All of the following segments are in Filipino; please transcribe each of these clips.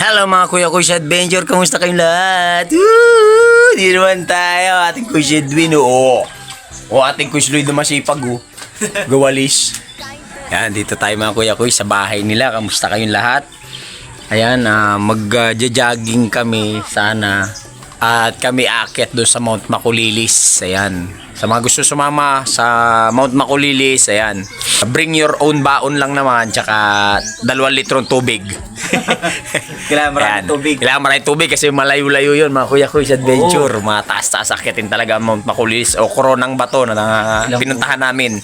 Hello mga kuya kuya adventure, kamusta kayong lahat? Woo! Di naman tayo, ating kuya Edwin, oo. O ating kuya Lloyd na masipag, oh. Gawalis. Yan, dito tayo mga kuya kuya sa bahay nila. Kamusta kayong lahat? Ayan, ah, mag-jogging kami sana. At kami aakyat doon sa Mount Makulilis. Ayan. Sa mga gusto sumama sa Mount Makulilis, ayan. Bring your own baon lang naman, tsaka dalawang litrong tubig. Kailangan maraming Ayan. tubig. Kailangan maraming tubig kasi malayo-layo yun, mga kuya kuya adventure. Mga taas-taas akitin talaga ang Mount Makulilis o Coronang Bato na, na pinuntahan namin.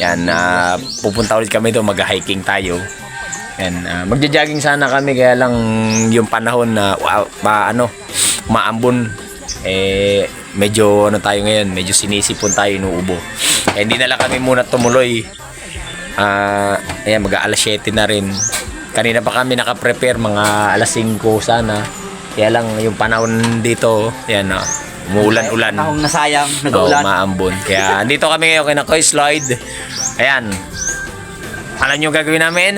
Yan, ah, pupunta ulit kami doon, mag-hiking tayo. Yan, ah, magja-jogging sana kami kaya lang yung panahon na wow, ba, ano, maambon eh medyo ano tayo ngayon, medyo sinisipon tayo inuubo. Eh, hindi na lang kami muna tumuloy. Ah, ayan, mag-aalas 7 na rin. Kanina pa kami naka-prepare mga alas 5 sana. Kaya lang yung panahon dito, ayan, ah, umuulan-ulan. Akong nasayang, Oo, nag-uulan. maambon. Kaya andito kami ngayon kay Nakoy Slide. Ayan. Alam nyo gagawin namin?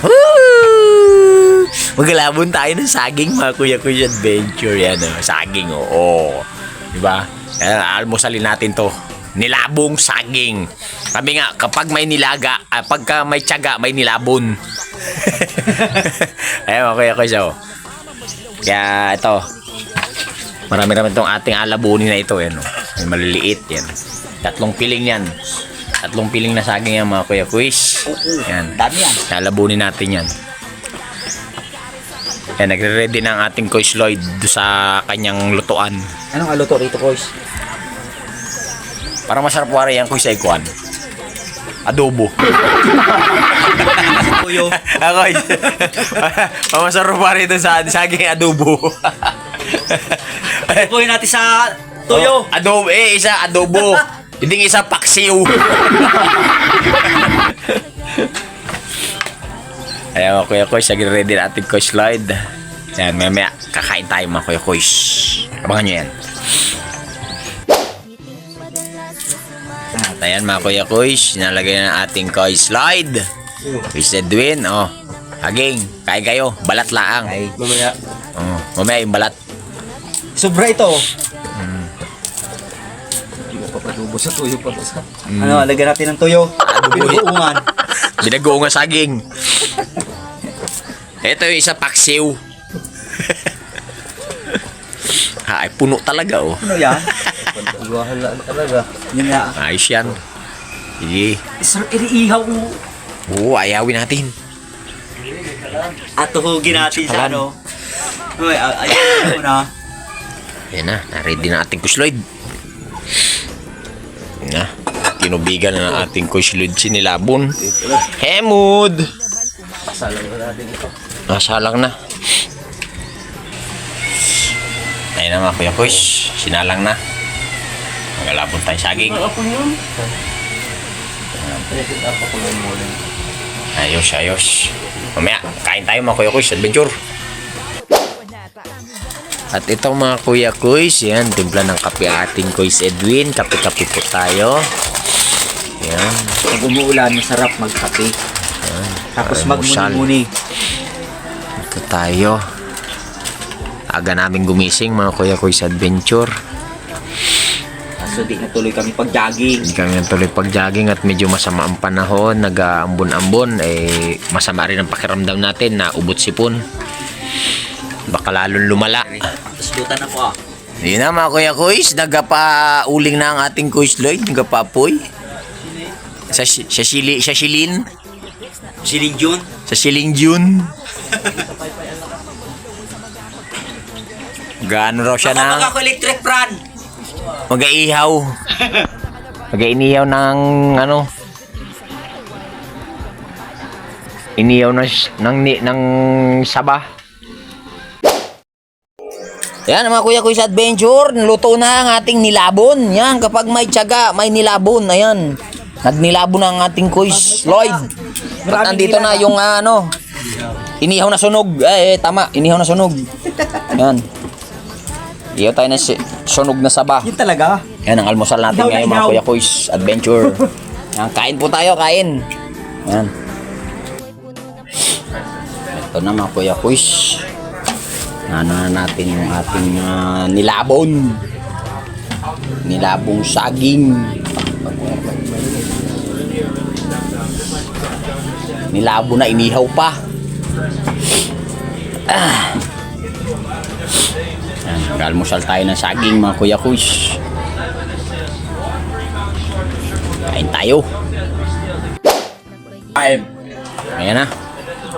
Woo! Maglalabon tayo ng saging mga kuya kuya adventure yan oh. saging oo di ba Kaya almusalin natin to nilabong saging kami nga kapag may nilaga ah, pagka may tiyaga may nilabon mga kuya kuya oh. kaya ito marami-rami itong ating alabunin na ito yan oh. may maliliit yan tatlong piling yan tatlong piling na saging yan mga kuya kuis yan Dami yan. Lalabunin natin yan. Yan, nagre-ready na ang ating Coach Lloyd do sa kanyang lutuan. Anong aluto rito, Koys? Para masarap wari yan, Coach Ikuan. Adobo. Tuyo. Ako, para masarap wari doon sa saging adobo. Tukuyin natin sa tuyo. Oh, adobo, eh, isa adobo. Hindi isa paksiw. Ayan mga kuya Koys, nagre-ready na ating Coach Lloyd. Yan, maya maya, kakain tayo mga kuya Koys. Abangan nyo yan. At ayan mga kuya Koys, nalagay na ating Coach Lloyd. Coach Edwin, oh. Haging, kain kayo, balat laang. Ay, mamaya. Oh, mamaya yung balat. Sobra ito. Hindi mo papadubo sa tuyo pa sa. Ano, lagyan natin ng tuyo. Binubuungan. Binago nga saging. Ito yung isa paksiw. Ay, puno talaga oh. Ano yan? Iwahan lang talaga. Yun nga. Ayos yan. Sige. Sir, iniihaw mo. Oo, ayawin natin. At tuhugin natin sa Kalan. ano. Uy, ay- ayun mo na. Yan na, na-ready na ating kusloid. Yan na, tinubigan na ng ating kusloid sinilabon. Hemud! Pasalang na natin ito. Nasalang na. Ayun na mga kuya kuys, sinalang na. Magalabon tayo saging. Ako yun. Ayos, ayos. Mamaya, kain tayo mga kuya kuys, adventure. At ito mga kuya kuys, yan, timpla ng kape ating kuys Edwin. Kape-kape po tayo. Yan, Pag umuulan, masarap magkape. Tapos magmuni-muni. ito tayo. Aga namin gumising mga kuya kuys adventure. Kaso di na tuloy kami pag-jogging. Hindi kami tuloy pag-jogging at medyo masama ang panahon, nag-aambon-ambon, eh masama rin ang pakiramdam natin na ubot sipon. Baka lalong lumala. Islutan na po ah. Yun na mga kuya kuys, nagapa-uling na ang ating kuys Lloyd, nagapapoy. Sa, sa, sili, sa silin, Siling June. sa siling June. Gaano raw siya Ako na ako electric pran. Mag-aihaw. Mag-inihaw ng ano, inihaw ng, ng, ni- ng saba. Yan mga kuya kuya sa adventure, luto na ang ating nilabon. Yan, kapag may tiyaga, may nilabon. Ayan, nagnilabon na ang ating kuys Lloyd. At nandito na yung ah, ano, inihaw na sunog. Eh, eh, tama, inihaw na sunog. Yan. Iyaw tayo na si- sunog na saba. Yun talaga. Yan ang almusal natin Ihaw na ngayon mga kuya kuys adventure. Yan, kain po tayo, kain. Yan. Ito Ito na mga kuya kuys. Ano na natin yung ating ah, nilabon. Nilabong saging. Nilabo na inihaw pa. Ah. Yan, Mag-almusal tayo ng saging mga kuya kuys. Kain tayo. Ay, Ayan na.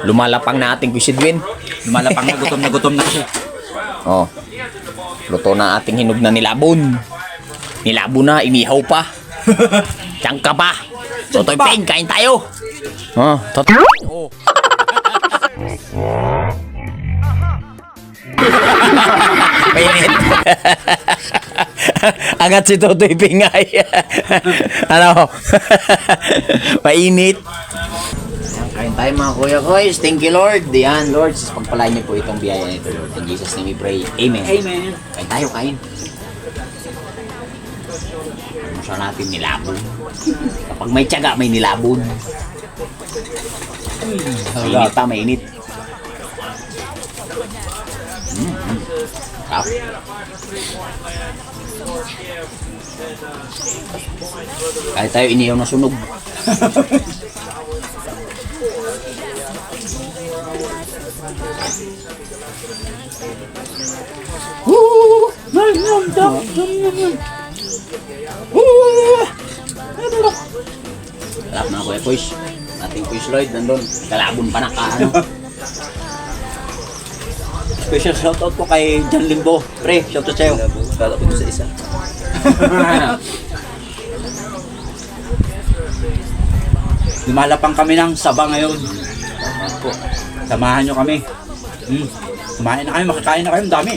Lumalapang na ating kusidwin. lumalapang na gutom na gutom na siya. Oh. Luto na ating hinog na nilabon. Nilabo na, inihaw pa. Tiyangka pa. Totoy. Peng, kain tayo. Oh, totoy. Oh. Angat si Totoy Pingay. ano? Mainit. Kain tayo mga kuya koys. Thank you Lord. Yan Lord. Pagpalain niyo po itong biyaya nito Lord. In Jesus name we pray. Amen. Amen. Kain tayo, kain. Ano siya natin nilabon? Kapag may tiyaga, may nilabon. Mainit pa, mainit. Mm, mm. Sarap. Kahit tayo iniyaw na sunog. Sarap mga kuya Kuys. Ating Kuys Lloyd nandun. Kalabon pa na ka, ano. Special shoutout po kay John Limbo. Pre, shoutout sa'yo. Shoutout po sa isa. Lumalapang kami ng saba ngayon. Po. Samahan nyo kami. Hmm. Kumain na kami, makakain na kayo, dami.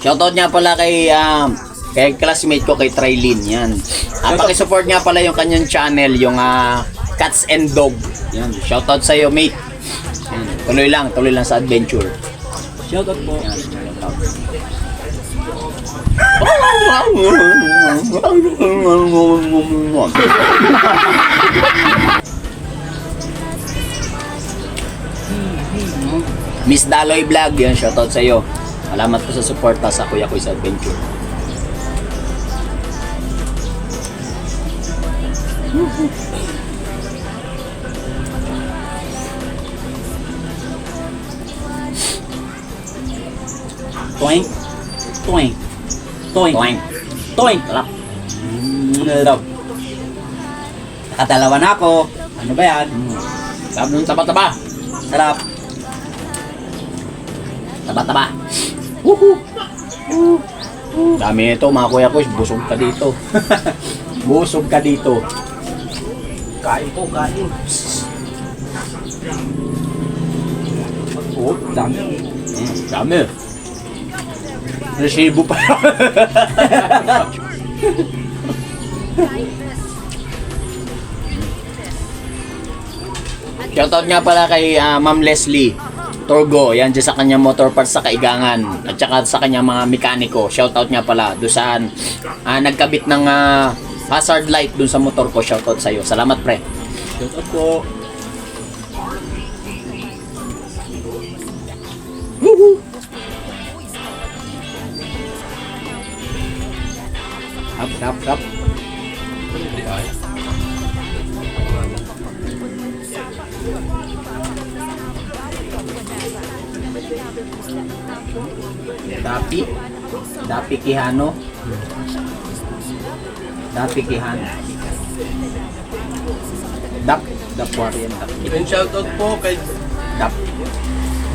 Shoutout nga pala kay um, kay classmate ko kay Trilin yan. At paki-support nga pala yung kanyang channel yung ah, Cats and Dog. Yan. Shoutout sa iyo mate. Tuloy lang, tuloy lang sa adventure. Shoutout po. Yan. Shoutout. Miss Daloy Vlog, yan, shoutout sa iyo. Salamat po sa suporta sa Kuya Kuya sa Adventure. Toink. Toink. Toink. Toink. Toink. Mm, ano daw? Nakadalawa na ako. Ano ba yan? Sarap nung taba-taba. Sarap. Taba-taba. Dami ito mga kuya ko, busog ka dito. busog ka dito. Kain po, kain. Oh, dami. Mm, dami. Resibo pa. Shoutout nga pala kay ah, Ma'am Leslie Torgo, yan dyan sa kanyang motor parts sa Kaigangan at saka sa kanyang mga mekaniko. Shoutout nga pala doon saan ah, nagkabit ng ah, hazard light doon sa motor ko. Shoutout sa iyo. Salamat pre. Shoutout po. Hap, hap, hap. Dapi. Dapi Kihano. Dapi Kihano. Dap. Dap Warrior. Dap. And shoutout po kay Dap.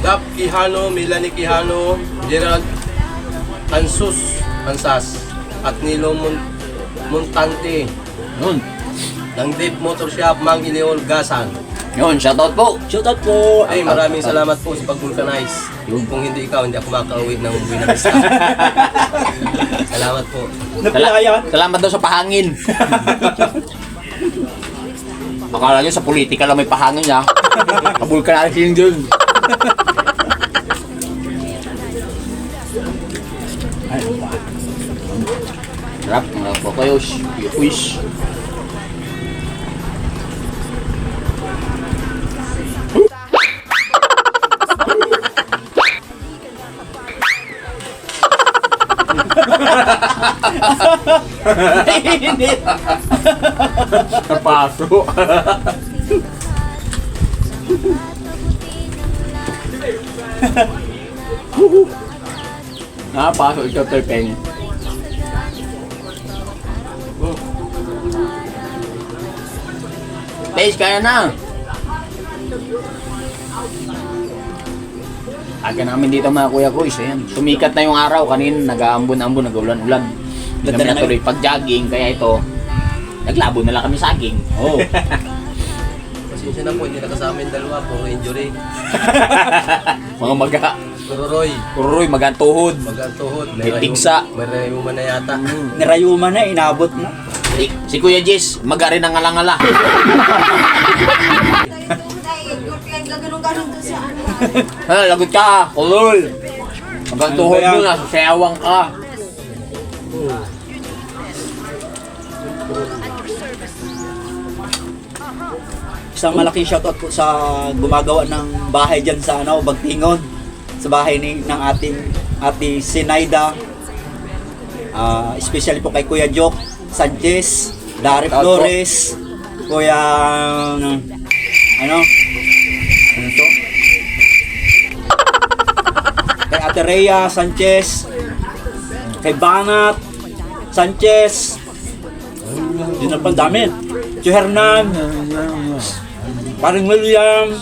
Dap Quijano, Melanie Quijano, Gerald Ansus, Ansas, at Nilo Mon Montante Yun. ng Deep Motor Shop, Mang Ileol, Gasan. Yun. Shoutout po. Shoutout po. Ay, maraming salamat po sa pag-vulcanize. Kung hindi ikaw, hindi ako makauwi ng bista. salamat po. Nagpilakayan. Salamat daw sa pahangin. Akala nyo sa politika lang may pahangin ha. Kabul ka natin yun. Sarap. Mga kokoyos. Yukuis. Nainit. Napaso. Napaso ikaw, Terpenny. Taste, kaya na. Aga namin dito mga kuya ko, isa yan. Sumikat na yung araw, kanina nag-aambon-ambon, nag-ulan-ulan. Hindi kami na natuloy pag-jogging, kaya ito, naglabo na lang kami saging. Oh. Pasensya na po, hindi nakasama yung dalawa. Puro injury. Mga maga, Puro Roy. kuroy, magantuhod. Magantuhod. May tigsa. May rayuma na yata. Nirayuma na, inabot na. Si, si Kuya Jess, maga rin ang alangala. Gaganong-ganon doon sa ano. Ha, lagot ka, kulol. Magantuhod Ano ba yan? mo na, ka. Isang malaking shoutout po sa gumagawa ng bahay dyan sa ano, Bagtingon. Sa bahay ni, ng ating ate Sinaida. Ah, especially po kay Kuya Jok Sanchez, po. Flores, Kuya ano, ano to? kay Ate Rhea Sanchez, kay Banat Sanchez, yun ang dami. Si Hernan, Paring William.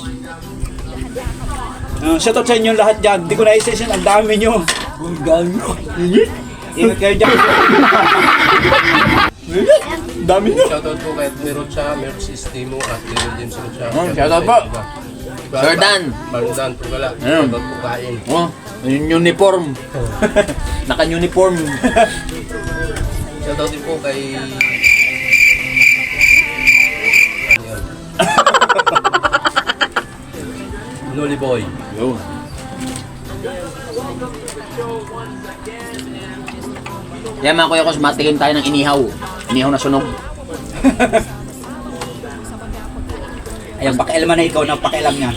Uh, shoutout sa inyo lahat dyan. Hindi ko na isa-isa. Ang dami nyo. Ang dami nyo. Ingat kayo dyan. Dami nyo. Shoutout po kay Tony Rocha, Merck Sistemo, at Little James Rocha. Oh, shoutout po. Sir Dan. Bardan po kala. Ayun. Shoutout po kain. Oh, yung uniform. Naka-uniform. Shoutout din po kay... Ano yun? Boy. Yo. Yan mga kuya ko, matikim tayo ng inihaw. Inihaw na sunog. Ayan, pakialaman na ikaw na pakialam niya.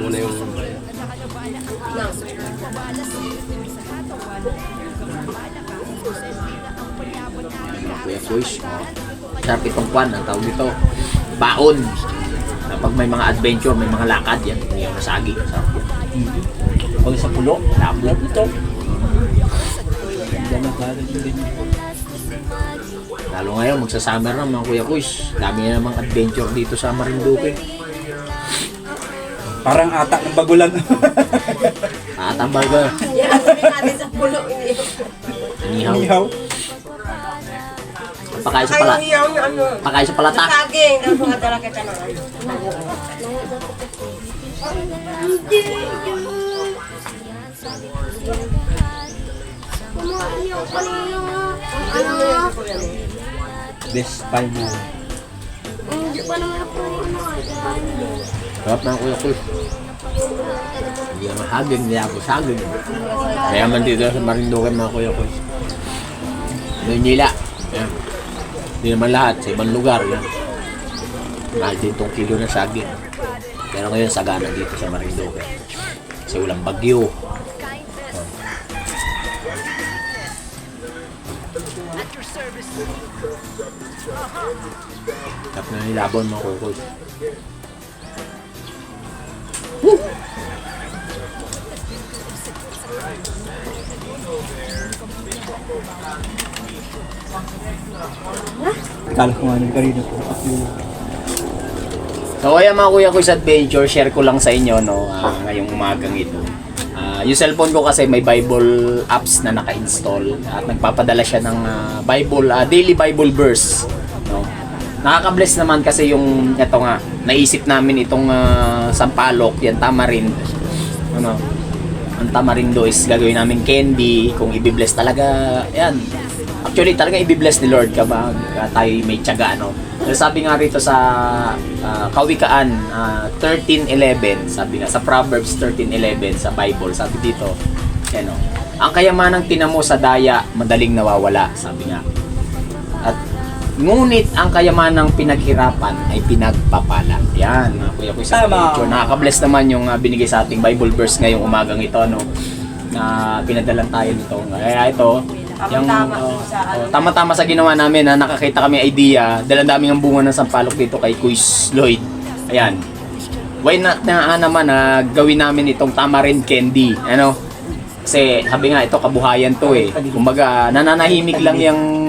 Muna yung... Kuya boys. Oh. Sarap itong kwan, ang tawag dito. Baon. Kapag may mga adventure, may mga lakad yan. Inihaw na saging. Sarap yan. Pag sa pulo. Labo. Ito. Lalo ngayon, magsa-summer na mga kuya kuys. Dami na namang adventure dito sa Marinduque. Parang atak ng bagulan. Tatambal ka. Yan ang natin sa pulo. Inihaw. Ihaw. Pakain sa pala. ano. Pakain sa palata. Saging. Tapos mga dala kita ng ano. Ano po yan eh. Best final. Hindi pa naman ako ano, Sarap na kuya kuys. Hindi naman hagin, hindi ako saging. Kaya man dito sa Marinduque mga kuya kuys. Maynila. Yan. Hindi naman lahat, sa ibang lugar. Yan. Mahal din tong kilo ng saging. Pero ngayon sagana dito sa Marinduque. Kasi walang bagyo. Na nilabon kuya kuys. Kala ko nga nung kanina po. So kaya mga kuya ko sa adventure, share ko lang sa inyo no, ah, ngayong umagang ito. Ah, yung cellphone ko kasi may Bible apps na naka-install at nagpapadala siya ng ah, Bible, ah, daily Bible verse. No? Nakaka-bless naman kasi yung ito nga, naisip namin itong ah, sampalok, yan tamarind. Ano? Ang tamarindo is gagawin namin candy, kung i-bless talaga, yan. Actually, talaga i-bless ni Lord kapag ah, tayo may tiyaga, no? Pero sabi nga rito sa ah, Kawikaan ah, 13.11, sabi nga sa Proverbs 13.11 sa Bible, sabi dito, ano, ang kayamanang tinamo sa daya, madaling nawawala, sabi nga. Ngunit ang kayamanang pinaghirapan ay pinagpapala. Yan, mga kuya ko sa picture. Nakaka-bless naman yung ah, binigay sa ating Bible verse ngayong umagang ito, no? na pinadalan tayo nito. Kaya ito, yung, Tama-tama sa oh, tama-tama sa ginawa namin na nakakita kami idea, dalang daming ang bunga ng sampalok dito kay Kuis Lloyd. Ayan. Why not na ah, naman na gawin namin itong tamarind candy, ano? Kasi sabi nga ito kabuhayan to eh. Kumbaga nananahimik lang yung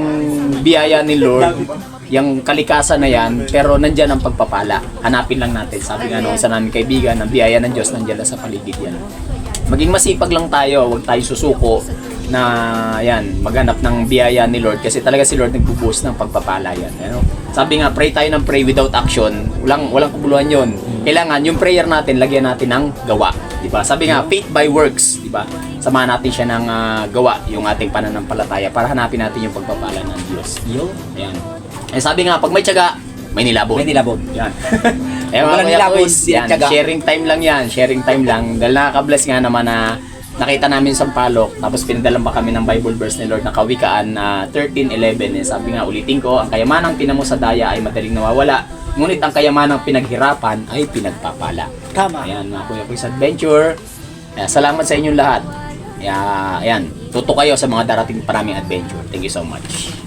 biyaya ni Lord, yung kalikasan na yan, pero nandyan ang pagpapala. Hanapin lang natin. Sabi nga nung isa namin kaibigan, ang biyaya ng Diyos nandyan lang sa paligid yan. Maging masipag lang tayo, huwag tayo susuko na yan, maghanap ng biyaya ni Lord kasi talaga si Lord nagbubuhos ng pagpapala yan. Ano? Sabi nga, pray tayo ng pray without action. Walang, walang kabuluhan yon. Kailangan yung prayer natin, lagyan natin ng gawa. Di ba? Sabi nga, faith by works. Di ba? Samahan natin siya ng ah, gawa, yung ating pananampalataya para hanapin natin yung pagpapala ng Diyos. Yo. Ayan. Eh sabi nga, pag may tiyaga, may nilabot. May nilabot. Yan. eh mga nilabot, yan, tiyaga. sharing time lang yan. Sharing time lang. Dahil nakaka-bless nga naman na nakita namin sa palok, tapos pinadalan pa kami ng Bible verse ni Lord na kawikaan na 13.11. Eh, sabi nga, ulitin ko, ang kayamanang pinamo sa daya ay madaling nawawala. Ngunit ang kayamanang pinaghirapan ay pinagpapala. Tama. Ayan, mga kuya boys adventure. Kaya, salamat sa inyong lahat. Kaya, ayan, tuto kayo sa mga darating pa naming adventure. Thank you so much.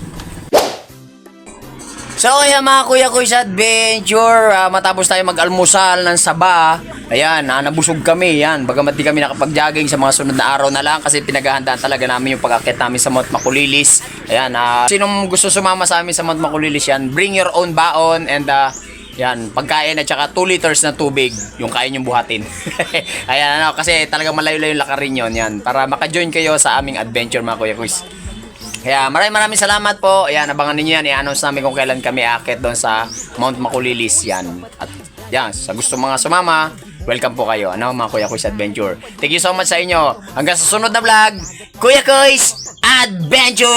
So ayan mga kuya ko sa adventure, ah, matapos tayo mag-almusal ng saba, ayan, ah, nabusog kami, yan, bagamat di kami nakapag-jogging sa mga sunod na araw na lang kasi pinaghahandaan talaga namin yung pag-akit namin sa Mount Makulilis. Ayan, ah, sinong gusto sumama sa amin sa Mount Makulilis yan, bring your own baon and ah, yan, pagkain at saka 2 liters na tubig yung kaya nyong buhatin. Ayan, ano, kasi talagang malayo-layo yung lakarin yun, yan, para maka-join kayo sa aming adventure mga kuya kuys. Kaya maraming maraming salamat po. Ayan, abangan ninyo yan. I-announce namin kung kailan kami akit doon sa Mount Makulilis yan. At yan, sa gusto mga sumama, welcome po kayo. Ano, mga Kuya Kuys Adventure. Thank you so much sa inyo. Hanggang sa sunod na vlog, Kuya Kuys Adventure!